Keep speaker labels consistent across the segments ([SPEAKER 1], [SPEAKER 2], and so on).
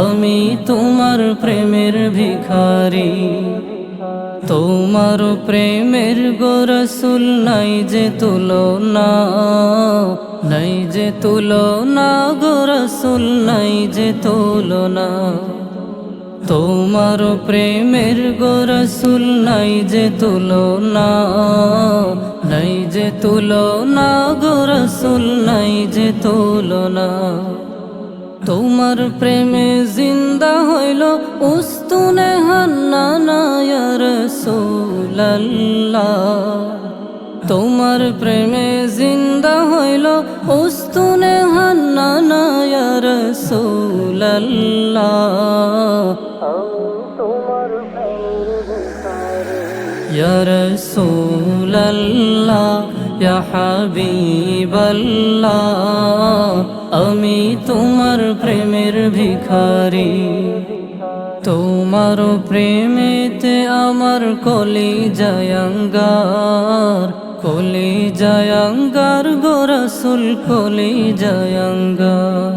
[SPEAKER 1] আমি তোমার প্রেমের ভিখারি। তোমার প্রেমের গোরসুল নাই যে তুলনা, নাই যে তুলনা গোরসুল নাই যে তুলনা। তোমার প্রেমের গোরসুল নাই যে তুলনা, নাই যে তুলনা গোরসুল নাই যে তুলনা। তোমার প্রেমে জিন্দা হইল উস্তুনে হান্নানায়ার সোল্লাহ তোমার প্রেমে জিন্দা হইল উস্তুনে হান্নানায়ার সোল্লাহ ইয়া রাসূলাল্লাহ ইয়া হাবিবাল্লাহ আমি তোমার প্রেমের ভিখারি। তোমার প্রেমেতে আমার কলি জয়ঙ্গার কলি জয়ঙ্গার গোরসুল কলি জয়ঙ্গার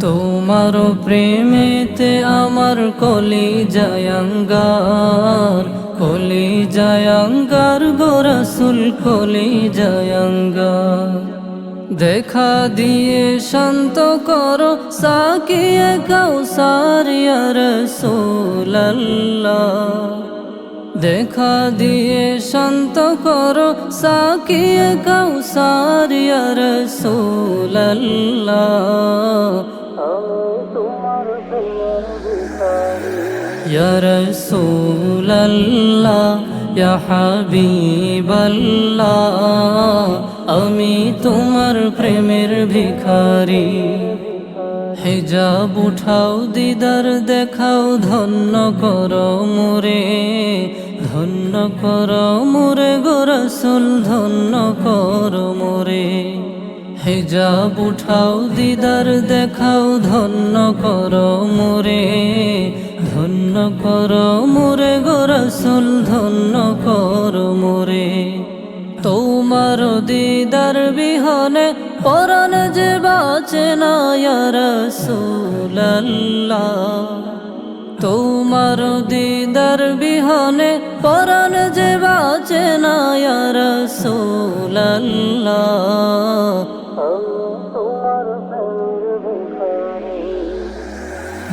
[SPEAKER 1] তোমার প্রেমেতে আমার কলি জয়ঙ্গার কলি জয়ঙ্গার গোরসুল কলি জয়ঙ্গার দেখা দিয়ে শান্ত করো সাকিয়ে কৌসারিয়া রসোল্লাহ দেখা দিয়ে শান্ত করো সাকিয়ে কৌসারিয়া রসোল্লাহ ইয়া রাসূলাল্লাহ ইয়া হাবিবাল্লাহ আমি তোমার প্রেমের ভিখারি। হিজাব উঠাও, দিদার দেখাও, ধন্য কর মোরে, ধন্য কর মোরে গোরসুল ধন্য কর মোরে। হিজাব উঠাও, দিদার দেখাও, ধন্য কর মোরে, ধন্য কর মোরে গোরসুল ধন্য কর মোরে। তোমার দিদার বিহনে পরাণ যে বাঁচে না রসুল্লাহ তোমার দিদার বিহনে পরাণ যে বাঁচে না রসুল্লাহ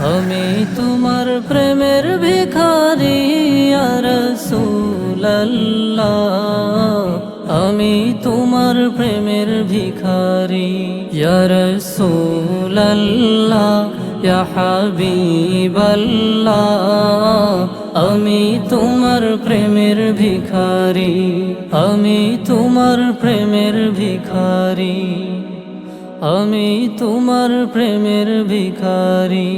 [SPEAKER 1] আমি তোমার প্রেমের ভিখারি রসুল্লাহ আমি তোমার প্রেমের ভিখারি রসুল্লাহ ইয়া হাবিবাল্লাহ। আমি তোমার প্রেমের ভিখারি, আমি তোমার প্রেমের ভিখারি, আমি তোমার প্রেমের ভিখারি।